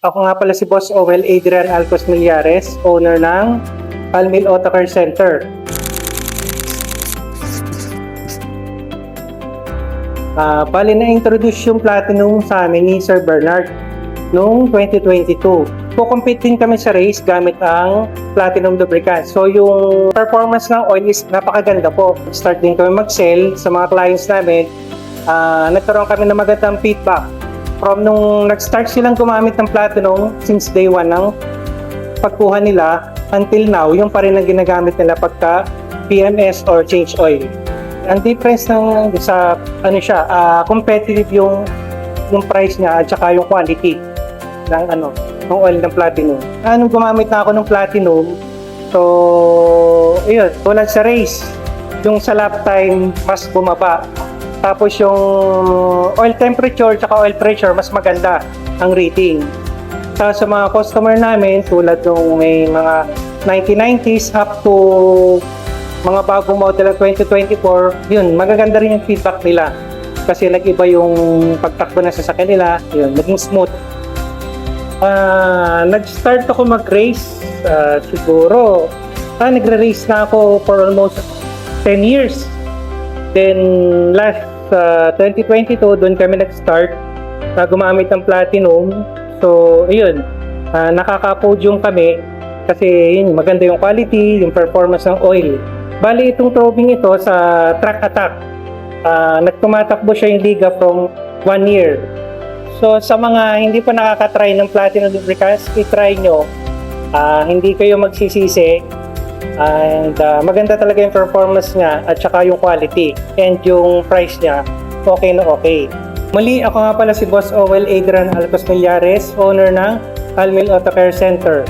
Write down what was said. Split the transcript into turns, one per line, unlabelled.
Ako nga pala si Boss Owel Adrian Alcos Millares, owner ng Almil Auto Care Center. Ah, bali na-introduce yung Platinum sa amin ni Sir Bernard noong 2022. Kukumpit din kami sa race gamit ang Platinum Lubricant. So yung performance ng oil is napakaganda po. Start din kami mag-sell sa mga clients namin. Ah, nagkaroon kami ng magandang feedback from nung nag-start silang gumamit ng Platinum since day one ng pagkuha nila until now, yung pa rin ang ginagamit nila pagka PMS or change oil. Ang difference ng sa ano siya, ah, competitive yung yung price niya at saka yung quality ng ano, ng oil ng Platinum. Anong gumamit na ako ng Platinum? So, ayun, tulad sa race, yung sa lap time mas bumaba. Tapos yung oil temperature tsaka oil pressure mas maganda ang rating. Sa, sa mga customer namin tulad nung may mga 1990s up to mga bagong model ng 2024, yun, magaganda rin yung feedback nila. Kasi nag-iba yung pagtakbo ng sasakyan nila, yun, naging smooth. Ah, nag-start ako mag-race ah, siguro. Ah, nagre-race na ako for almost 10 years. Then last uh, 2022, doon kami nag-start na gumamit ng platinum. So, ayun, uh, nakaka-podium kami kasi yun, maganda yung quality, yung performance ng oil. Bali, itong trophy ito sa track attack. Uh, nagtumatakbo siya yung liga from one year. So, sa mga hindi pa nakaka-try ng platinum lubricants, i-try nyo. Ah, hindi kayo magsisisi And uh, maganda talaga yung performance niya at saka yung quality and yung price niya okay na okay. Muli, ako nga pala si Boss Owel Adrian Alcos Millares, owner ng Almil Auto Care Center.